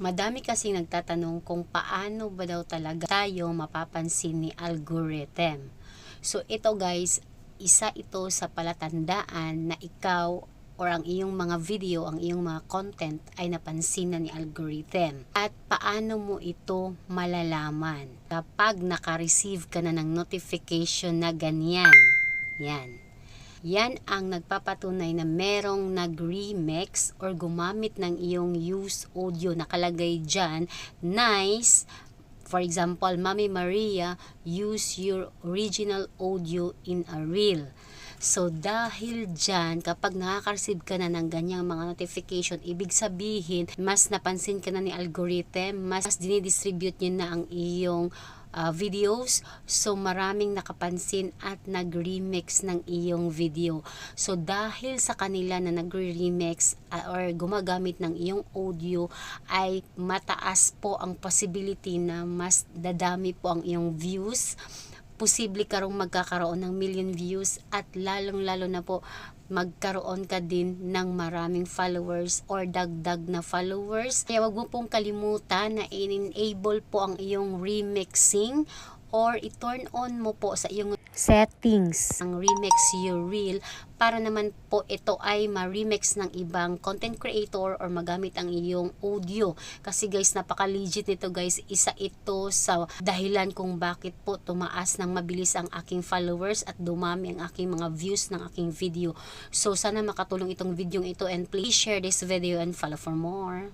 Madami kasi nagtatanong kung paano ba daw talaga tayo mapapansin ni algorithm. So ito guys, isa ito sa palatandaan na ikaw or ang iyong mga video, ang iyong mga content ay napansin na ni algorithm. At paano mo ito malalaman? Kapag naka-receive ka na ng notification na ganyan. Yan. Yan ang nagpapatunay na merong nag-remix or gumamit ng iyong use audio nakalagay dyan. Nice. For example, Mami Maria, use your original audio in a reel. So, dahil dyan, kapag nakaka-receive ka na ng ganyang mga notification, ibig sabihin, mas napansin ka na ni algorithm, mas dinidistribute nyo na ang iyong uh, videos. So, maraming nakapansin at nag-remix ng iyong video. So, dahil sa kanila na nag-remix uh, or gumagamit ng iyong audio, ay mataas po ang possibility na mas dadami po ang iyong views posible ka rong magkakaroon ng million views at lalong-lalo na po magkaroon ka din ng maraming followers or dagdag na followers. Kaya wag mo pong kalimutan na in-enable po ang iyong remixing or i-turn on mo po sa iyong settings. ang remix your reel para naman po ito ay ma-remix ng ibang content creator or magamit ang iyong audio. Kasi guys napaka legit nito guys. Isa ito sa dahilan kung bakit po tumaas ng mabilis ang aking followers at dumami ang aking mga views ng aking video. So sana makatulong itong video ito and please share this video and follow for more